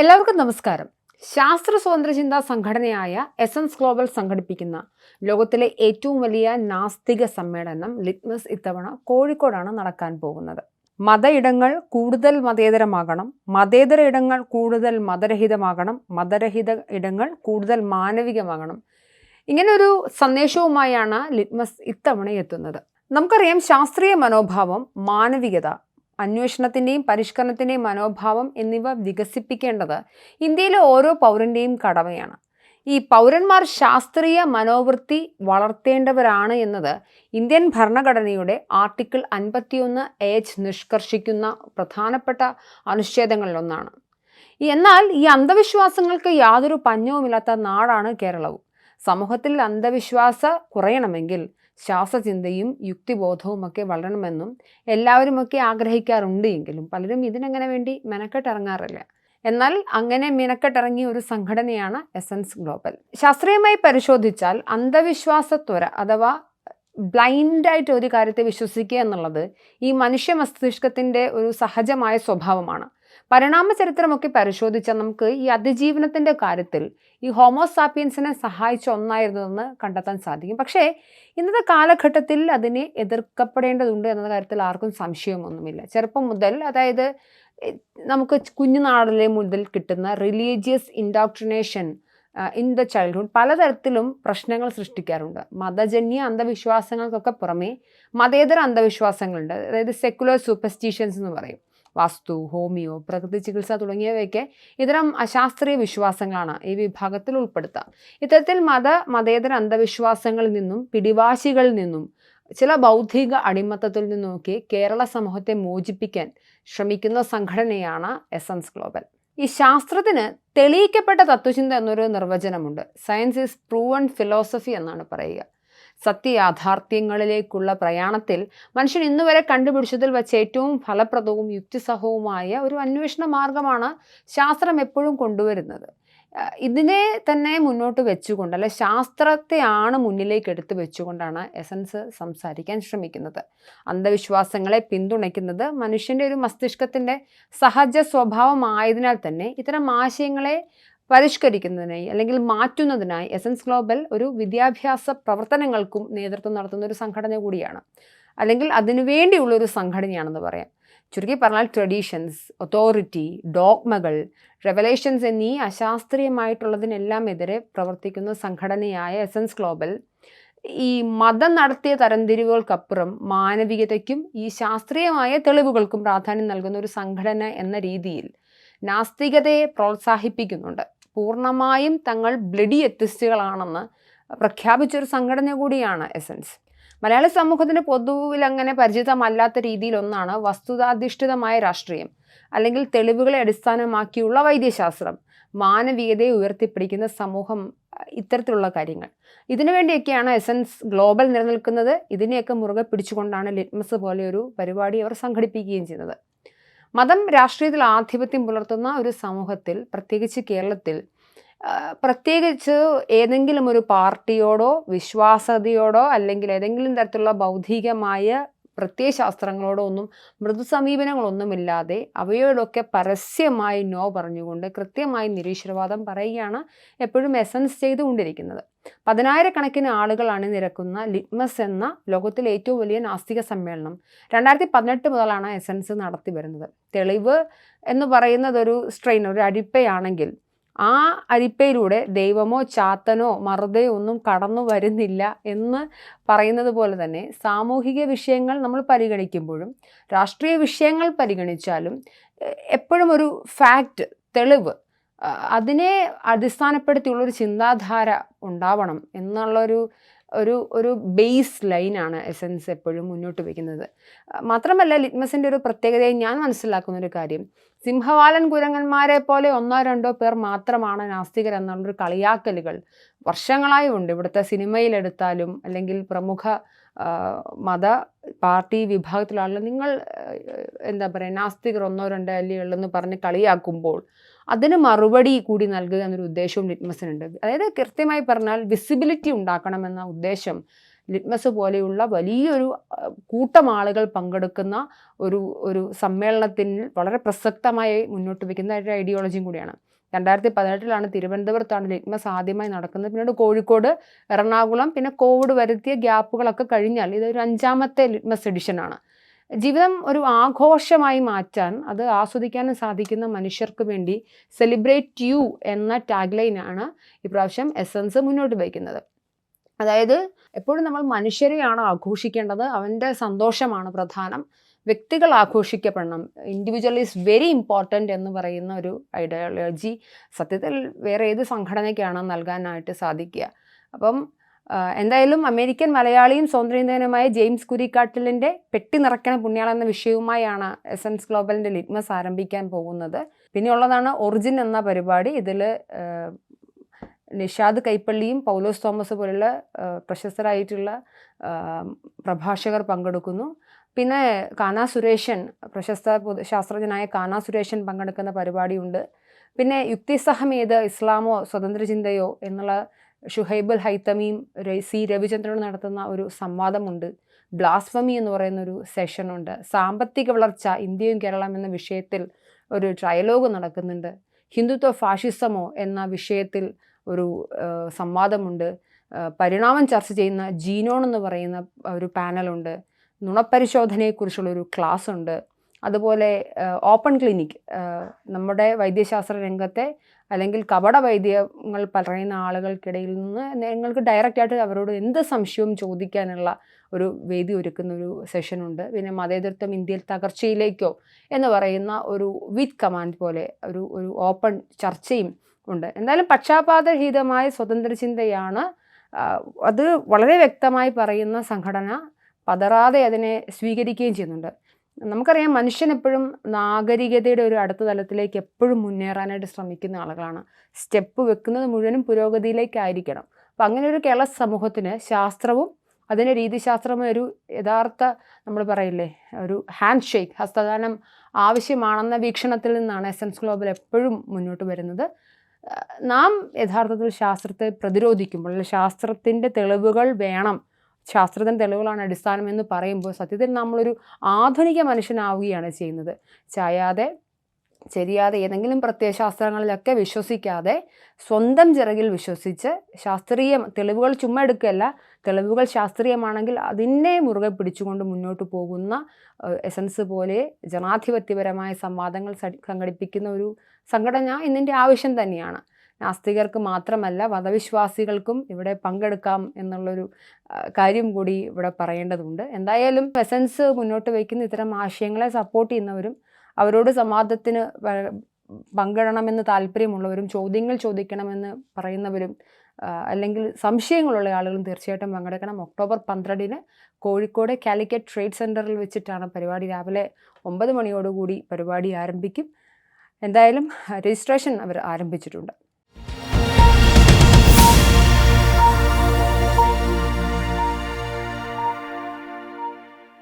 എല്ലാവർക്കും നമസ്കാരം. ശാസ്ത്ര സ്വതന്ത്ര ചിന്താ സംഘടനയായ എസൻസ് ഗ്ലോബൽ സംഘടിപ്പിക്കുന്ന ലോകത്തിലെ ഏറ്റവും വലിയ നാസ്തിക സമ്മേളനം ലിറ്റ്മസ് ഇത്തവണ കോഴിക്കോടാണ് നടക്കാൻ പോകുന്നത്. മത ഇടങ്ങൾ കൂടുതൽ മതേതരമാകണം മതേതര ഇടങ്ങൾ കൂടുതൽ മതരഹിതമാകണം മതരഹിത ഇടങ്ങൾ കൂടുതൽ മാനവികമാകണം. ഇങ്ങനൊരു സന്ദേശവുമായാണ് ലിറ്റ്മസ് ഇത്തവണ എത്തുന്നത്. നമുക്കറിയാം ശാസ്ത്രീയ മനോഭാവം മാനവികത അന്വേഷണത്തിന്റെയും പരിഷ്കരണത്തിന്റെയും മനോഭാവം എന്നിവ വികസിപ്പിക്കേണ്ടത് ഇന്ത്യയിലെ ഓരോ പൗരന്റെയും കടമയാണ്. ഈ പൗരന്മാർ ശാസ്ത്രീയ മനോവൃത്തി വളർത്തേണ്ടവരാണ് എന്നത് ഇന്ത്യൻ ഭരണഘടനയുടെ ആർട്ടിക്കിൾ അൻപത്തിയൊന്ന് എച്ച് നിഷ്കർഷിക്കുന്ന പ്രധാനപ്പെട്ട അനുച്ഛേദങ്ങളിലൊന്നാണ്. എന്നാൽ ഈ അന്ധവിശ്വാസങ്ങൾക്ക് യാതൊരു പഞ്ഞവുമില്ലാത്ത നാടാണ് കേരളവും. സമൂഹത്തിൽ അന്ധവിശ്വാസ കുറയണമെങ്കിൽ ശാസ്ത്രചിന്തയും യുക്തിബോധവും ഒക്കെ വളരണമെന്നും എല്ലാവരുമൊക്കെ ആഗ്രഹിക്കാറുണ്ട് എങ്കിലും പലരും ഇതിനങ്ങനെ വേണ്ടി മെനക്കെട്ടിറങ്ങാറില്ല. എന്നാൽ അങ്ങനെ മിനക്കെട്ടിറങ്ങിയ ഒരു സംഘടനയാണ് എസൻസ് ഗ്ലോബൽ. ശാസ്ത്രീയമായി പരിശോധിച്ചാൽ അന്ധവിശ്വാസത്വര അഥവാ ബ്ലൈൻഡായിട്ട് ഒരു കാര്യത്തെ വിശ്വസിക്കുക എന്നുള്ളത് ഈ മനുഷ്യ മസ്തിഷ്കത്തിന്റെ ഒരു സഹജമായ സ്വഭാവമാണ്. പരിണാമ ചരിത്രമൊക്കെ പരിശോധിച്ചാൽ നമുക്ക് ഈ അതിജീവനത്തിന്റെ കാര്യത്തിൽ ഈ ഹോമോസാപ്പിയൻസിനെ സഹായിച്ച ഒന്നായിരുന്നതെന്ന് കണ്ടെത്താൻ സാധിക്കും. പക്ഷേ ഇന്നത്തെ കാലഘട്ടത്തിൽ അതിനെ എതിർക്കപ്പെടേണ്ടതുണ്ട് എന്ന കാര്യത്തിൽ ആർക്കും സംശയമൊന്നുമില്ല. ചെറുപ്പം മുതൽ അതായത് നമുക്ക് കുഞ്ഞുനാളിലെ മുതൽ കിട്ടുന്ന religious indoctrination in the childhood പലതരത്തിലും പ്രശ്നങ്ങൾ സൃഷ്ടിക്കാറുണ്ട്. മതജന്യ അന്ധവിശ്വാസങ്ങൾക്കൊക്കെ പുറമേ മതേതര അന്ധവിശ്വാസങ്ങളുണ്ട്. അതായത് സെക്കുലർ സൂപ്പർസ്റ്റീഷ്യൻസ് എന്ന് പറയും. വാസ്തു ഹോമിയോ പ്രകൃതി ചികിത്സ തുടങ്ങിയവയൊക്കെ ഇത്തരം അശാസ്ത്രീയ വിശ്വാസങ്ങളാണ് ഈ വിഭാഗത്തിൽ ഉൾപ്പെടുത്തുക ഇത്തരത്തിൽ മത മതേതര അന്ധവിശ്വാസങ്ങളിൽ നിന്നും പിടിവാശികളിൽ നിന്നും ചില ബൗദ്ധിക അടിമത്തത്തിൽ നിന്നുമൊക്കെ കേരള സമൂഹത്തെ മോചിപ്പിക്കാൻ ശ്രമിക്കുന്ന സംഘടനയാണ് എസൻസ് ഗ്ലോബൽ. ഈ ശാസ്ത്രത്തിന് തെളിയിക്കപ്പെട്ട തത്വചിന്ത എന്നൊരു നിർവചനമുണ്ട്. സയൻസ് ഈസ് പ്രൂവൺ ഫിലോസഫി എന്നാണ് പറയുക. സത്യയാഥാർത്ഥ്യങ്ങളിലേക്കുള്ള പ്രയാണത്തിൽ മനുഷ്യൻ ഇന്നുവരെ കണ്ടുപിടിച്ചതിൽ വച്ച് ഏറ്റവും ഫലപ്രദവും യുക്തിസഹവുമായ ഒരു അന്വേഷണ മാർഗമാണ് ശാസ്ത്രം എപ്പോഴും കൊണ്ടുവരുന്നത്. ഇതിനെ തന്നെ മുന്നോട്ട് വെച്ചുകൊണ്ട് അല്ലെ ശാസ്ത്രത്തെയാണ് മുന്നിലേക്ക് എടുത്തു വെച്ചുകൊണ്ടാണ് എസൻസ് സംസാരിക്കാൻ ശ്രമിക്കുന്നത്. അന്ധവിശ്വാസങ്ങളെ പിന്തുണയ്ക്കുന്നത് മനുഷ്യന്റെ ഒരു മസ്തിഷ്കത്തിന്റെ സഹജ സ്വഭാവമായതിനാൽ തന്നെ ഇത്തരം ആശയങ്ങളെ പരിഷ്കരിക്കുന്നതിനായി അല്ലെങ്കിൽ മാറ്റുന്നതിനായി എസൻസ് ഗ്ലോബൽ ഒരു വിദ്യാഭ്യാസ പ്രവർത്തനങ്ങൾക്കും നേതൃത്വം നടത്തുന്ന ഒരു സംഘടന കൂടിയാണ്. അല്ലെങ്കിൽ അതിനുവേണ്ടിയുള്ള ഒരു സംഘടനയാണെന്ന് പറയാം. ചുരുക്കി പറഞ്ഞാൽ ട്രഡീഷൻസ് ഒത്തോറിറ്റി ഡോഗ്മകൾ റെവലേഷൻസ് എന്നീ അശാസ്ത്രീയമായിട്ടുള്ളതിനെല്ലാം എതിരെ പ്രവർത്തിക്കുന്ന സംഘടനയായ എസൻസ് ഗ്ലോബൽ ഈ മതം നടത്തിയ തരംതിരിവുകൾക്കപ്പുറം മാനവികതയ്ക്കും ഈ ശാസ്ത്രീയമായ തെളിവുകൾക്കും പ്രാധാന്യം നൽകുന്ന ഒരു സംഘടന എന്ന രീതിയിൽ നാസ്തികതയെ പ്രോത്സാഹിപ്പിക്കുന്നുണ്ട്. പൂർണമായും തങ്ങൾ ബ്ലഡി എത്തിസ്റ്റുകളാണെന്ന് പ്രഖ്യാപിച്ചൊരു സംഘടന കൂടിയാണ് എസൻസ്. മലയാള സമൂഹത്തിന് പൊതുവിൽ അങ്ങനെ പരിചിതമല്ലാത്ത രീതിയിലൊന്നാണ് വസ്തുതാധിഷ്ഠിതമായ രാഷ്ട്രീയം അല്ലെങ്കിൽ തെളിവുകളെ അടിസ്ഥാനമാക്കിയുള്ള വൈദ്യശാസ്ത്രം മാനവീയതയെ ഉയർത്തിപ്പിടിക്കുന്ന സമൂഹം ഇത്തരത്തിലുള്ള കാര്യങ്ങൾ. ഇതിനുവേണ്ടിയൊക്കെയാണ് എസൻസ് ഗ്ലോബൽ നിലനിൽക്കുന്നത്. ഇതിനെയൊക്കെ മുറുകെ പിടിച്ചുകൊണ്ടാണ് ലിറ്റ്മസ് പോലെയൊരു പരിപാടി അവർ സംഘടിപ്പിക്കുകയും ചെയ്യുന്നത്. മതം രാഷ്ട്രീയത്തിൽ ആധിപത്യം പുലർത്തുന്ന ഒരു സമൂഹത്തിൽ പ്രത്യേകിച്ച് കേരളത്തിൽ പ്രത്യേകിച്ച് ഏതെങ്കിലും ഒരു പാർട്ടിയോടോ വിശ്വാസതയോടോ അല്ലെങ്കിൽ ഏതെങ്കിലും തരത്തിലുള്ള ബൗദ്ധികമായ പ്രത്യയശാസ്ത്രങ്ങളോടോ ഒന്നും മൃദു സമീപനങ്ങളൊന്നുമില്ലാതെ അവയോടൊക്കെ പരസ്യമായി നോ പറഞ്ഞുകൊണ്ട് കൃത്യമായി നിരീശ്വരവാദം പറയുകയാണ് എപ്പോഴും എസൻസ് ചെയ്തുകൊണ്ടിരിക്കുന്നത്. പതിനായിരക്കണക്കിന് ആളുകളാണ് നിരക്കുന്ന ലിറ്റ്മസ് എന്ന ലോകത്തിലെ ഏറ്റവും വലിയ നാസ്തിക സമ്മേളനം രണ്ടായിരത്തി പതിനെട്ട് മുതലാണ് എസൻസ് നടത്തി വരുന്നത് തെളിവ് എന്ന് പറയുന്നത് ഒരു സ്ട്രെയിൻ ഒരു അരിപ്പയാണെങ്കിൽ ആ അരിപ്പയിലൂടെ ദൈവമോ ചാത്തനോ മറുതയോ ഒന്നും കടന്നു വരുന്നില്ല എന്ന് പറയുന്നത് പോലെ തന്നെ സാമൂഹിക വിഷയങ്ങൾ നമ്മൾ പരിഗണിക്കുമ്പോഴും രാഷ്ട്രീയ വിഷയങ്ങൾ പരിഗണിച്ചാലും എപ്പോഴും ഒരു ഫാക്റ്റ് തെളിവ് അതിനെ അടിസ്ഥാനപ്പെടുത്തിയുള്ളൊരു ചിന്താധാര ഉണ്ടാവണം എന്നുള്ളൊരു ഒരു ഒരു ബേസ് ലൈനാണ് എസൻസ് എപ്പോഴും മുന്നോട്ട് വയ്ക്കുന്നത് മാത്രമല്ല ലിറ്റ്മസിന്റെ ഒരു പ്രത്യേകതയായി ഞാൻ മനസ്സിലാക്കുന്ന ഒരു കാര്യം. സിംഹവാലൻ കുരങ്ങന്മാരെ പോലെ ഒന്നോ രണ്ടോ പേർ മാത്രമാണ് നാസ്തികർ എന്നുള്ളൊരു കളിയാക്കലുകൾ വർഷങ്ങളായി ഉണ്ട്. ഇവിടുത്തെ സിനിമയിലെടുത്താലും അല്ലെങ്കിൽ പ്രമുഖ മത പാർട്ടി വിഭാഗത്തിലുള്ള നിങ്ങൾ എന്താ പറയുക നാസ്തികർ ഒന്നോ രണ്ടോ അല്ലേ ഉള്ളെന്ന് പറഞ്ഞ് കളിയാക്കുമ്പോൾ അതിന് മറുപടി കൂടി നൽകുക എന്നൊരു ഉദ്ദേശവും ലിറ്റ്മസിനുണ്ട്. അതായത് കൃത്യമായി പറഞ്ഞാൽ വിസിബിലിറ്റി ഉണ്ടാക്കണമെന്ന ഉദ്ദേശം ലിറ്റ്മസ് പോലെയുള്ള വലിയൊരു കൂട്ടം ആളുകൾ പങ്കെടുക്കുന്ന ഒരു ഒരു സമ്മേളനത്തിൽ വളരെ പ്രസക്തമായി മുന്നോട്ട് വയ്ക്കുന്ന ഒരു ഐഡിയോളജിയും കൂടിയാണ്. രണ്ടായിരത്തി പതിനെട്ടിലാണ് തിരുവനന്തപുരത്താണ് ലിറ്റ്മസ് ആദ്യമായി നടക്കുന്നത്. പിന്നീട് കോഴിക്കോട് എറണാകുളം പിന്നെ കോവിഡ് വരുത്തിയ ഗ്യാപ്പുകളൊക്കെ കഴിഞ്ഞാൽ ഇതൊരു അഞ്ചാമത്തെ ലിറ്റ്മസ് എഡിഷനാണ് ജീവിതം ഒരു ആഘോഷമായി മാറ്റാൻ അത് ആസ്വദിക്കാനും സാധിക്കുന്ന മനുഷ്യർക്ക് വേണ്ടി സെലിബ്രേറ്റ് യു എന്ന ടാഗ്ലൈനാണ് ഇപ്രാവശ്യം എസൻസ് മുന്നോട്ട് വയ്ക്കുന്നത്. അതായത് എപ്പോഴും നമ്മൾ മനുഷ്യരെയാണ് ആഘോഷിക്കേണ്ടത്? അവന്റെ സന്തോഷമാണ് പ്രധാനം. വ്യക്തികൾ ആഘോഷിക്കപ്പെടണം. ഇൻഡിവിജ്വൽ ഈസ് വെരി ഇമ്പോർട്ടന്റ് എന്ന് പറയുന്ന ഒരു ഐഡിയോളജി സത്യത്തിൽ വേറെ ഏത് സംഘടനയ്ക്കാണ് നൽകാനായിട്ട് സാധിക്കുക. അപ്പം എന്തായാലും അമേരിക്കൻ മലയാളിയും സ്വാതന്ത്ര്യദിനമായ ജെയിംസ് കുരിക്കാട്ടിലിന്റെ പെട്ടി നിറയ്ക്കണ പുണ്യാളം എന്ന വിഷയവുമായാണ് എസൻസ് ഗ്ലോബലിന്റെ ലിറ്റ്മസ് ആരംഭിക്കാൻ പോകുന്നത്. പിന്നെയുള്ളതാണ് ഒറിജിൻ എന്ന പരിപാടി. ഇതിൽ നിഷാദ് കൈപ്പള്ളിയും പൗലോസ് തോമസ് പോലുള്ള പ്രശസ്തരായിട്ടുള്ള പ്രഭാഷകർ പങ്കെടുക്കുന്നു. പിന്നെ കാനാ സുരേഷൻ പ്രശസ്ത ശാസ്ത്രജ്ഞനായ കാനാ സുരേഷൻ പങ്കെടുക്കുന്ന പരിപാടിയുണ്ട്. പിന്നെ യുക്തിസഹമേത് ഇസ്ലാമോ സ്വതന്ത്ര ചിന്തയോ എന്നുള്ള ഷുഹൈബുൽ ഹൈത്തമിയും സി രവിചന്ദ്രനും നടത്തുന്ന ഒരു സംവാദമുണ്ട്. ബ്ലാസ്ഫമി എന്ന് പറയുന്ന ഒരു സെഷനുണ്ട്. സാമ്പത്തിക വളർച്ച ഇന്ത്യയും കേരളം എന്ന വിഷയത്തിൽ ഒരു ട്രയലോഗ് നടക്കുന്നുണ്ട്. ഹിന്ദുത്വ ഫാഷിസമോ എന്ന വിഷയത്തിൽ ഒരു സംവാദമുണ്ട്. പരിണാമം ചർച്ച ചെയ്യുന്ന ജീനോൺ എന്ന് പറയുന്ന ഒരു പാനലുണ്ട്. നുണപരിശോധനയെക്കുറിച്ചുള്ളൊരു ക്ലാസ് ഉണ്ട് അതുപോലെ ഓപ്പൺ ക്ലിനിക് നമ്മുടെ വൈദ്യശാസ്ത്ര രംഗത്തെ അല്ലെങ്കിൽ കപട വൈദ്യങ്ങൾ പറയുന്ന ആളുകൾക്കിടയിൽ നിന്ന് നിങ്ങൾക്ക് ഡയറക്റ്റായിട്ട് അവരോട് എന്ത് സംശയവും ചോദിക്കാനുള്ള ഒരു വേദി ഒരുക്കുന്ന ഒരു സെഷനുണ്ട്. പിന്നെ മതേതൃത്വം ഇന്ത്യയിൽ തകർച്ചയിലേക്കോ എന്ന് പറയുന്ന ഒരു വിത്ത് കമാൻഡ് പോലെ ഒരു ഒരു ഓപ്പൺ ചർച്ചയും ഉണ്ട്. എന്തായാലും പക്ഷാപാതരഹിതമായ സ്വതന്ത്ര ചിന്തയാണ് അത് വളരെ വ്യക്തമായി പറയുന്ന സംഘടന പതറാതെ അതിനെ സ്വീകരിക്കുകയും ചെയ്യുന്നുണ്ട്. നമുക്കറിയാം മനുഷ്യൻ എപ്പോഴും നാഗരികതയുടെ ഒരു അടുത്ത തലത്തിലേക്ക് എപ്പോഴും മുന്നേറാനായിട്ട് ശ്രമിക്കുന്ന ആളുകളാണ്. സ്റ്റെപ്പ് വെക്കുന്നത് മുഴുവനും പുരോഗതിയിലേക്കായിരിക്കണം. അപ്പം അങ്ങനെ ഒരു കേരള സമൂഹത്തിന് ശാസ്ത്രവും അതിന്റെ രീതിശാസ്ത്രവും ഒരു യഥാർത്ഥ നമ്മൾ പറയില്ലേ ഒരു ഹാൻഡ് ഷേക്ക് ഹസ്തദാനം ആവശ്യമാണെന്ന വീക്ഷണത്തിൽ നിന്നാണ് എസൻസ് ഗ്ലോബൽ എപ്പോഴും മുന്നോട്ട് വരുന്നത്. നാം യഥാർത്ഥത്തിൽ ശാസ്ത്രത്തെ പ്രതിരോധിക്കുമ്പോൾ അല്ലെങ്കിൽ ശാസ്ത്രത്തിന്റെ തെളിവുകൾ വേണം. ശാസ്ത്രത്തിന്റെ തെളിവുകളാണ് അടിസ്ഥാനം എന്ന് പറയുമ്പോൾ സത്യത്തിൽ നമ്മളൊരു ആധുനിക മനുഷ്യനാവുകയാണ് ചെയ്യുന്നത്. ചായാതെ ശരിയാതെ ഏതെങ്കിലും പ്രത്യയശാസ്ത്രങ്ങളിലൊക്കെ വിശ്വസിക്കാതെ സ്വന്തം ചിറകിൽ വിശ്വസിച്ച് ശാസ്ത്രീയ തെളിവുകൾ ചുമ്മാ എടുക്കുകയല്ല തെളിവുകൾ ശാസ്ത്രീയമാണെങ്കിൽ അതിനെ മുറുകെ പിടിച്ചുകൊണ്ട് മുന്നോട്ട് പോകുന്ന എസൻസ് പോലെ ജനാധിപത്യപരമായ സംവാദങ്ങൾ സംഘടിപ്പിക്കുന്ന ഒരു സംഘടന ഇന്നിന്റെ ആവശ്യം തന്നെയാണ്. നാസ്തികർക്ക് മാത്രമല്ല മതവിശ്വാസികൾക്കും ഇവിടെ പങ്കെടുക്കാം എന്നുള്ളൊരു കാര്യം കൂടി ഇവിടെ പറയേണ്ടതുണ്ട്. എന്തായാലും എസൻസ് മുന്നോട്ട് വയ്ക്കുന്ന ഇത്തരം ആശയങ്ങളെ സപ്പോർട്ട് ചെയ്യുന്നവരും അവരോട് സംവാദത്തിന് പങ്കിടണമെന്ന് താല്പര്യമുള്ളവരും ചോദ്യങ്ങൾ ചോദിക്കണമെന്ന് പറയുന്നവരും അല്ലെങ്കിൽ സംശയങ്ങളുള്ള ആളുകളും തീർച്ചയായിട്ടും പങ്കെടുക്കണം. ഒക്ടോബർ പന്ത്രണ്ടിന് കോഴിക്കോട് കാലിക്കറ്റ് ട്രേഡ് സെന്ററിൽ വെച്ചിട്ടാണ് പരിപാടി. രാവിലെ ഒമ്പത് മണിയോടുകൂടി പരിപാടി ആരംഭിക്കും. എന്തായാലും രജിസ്ട്രേഷൻ അവർ ആരംഭിച്ചിട്ടുണ്ട്.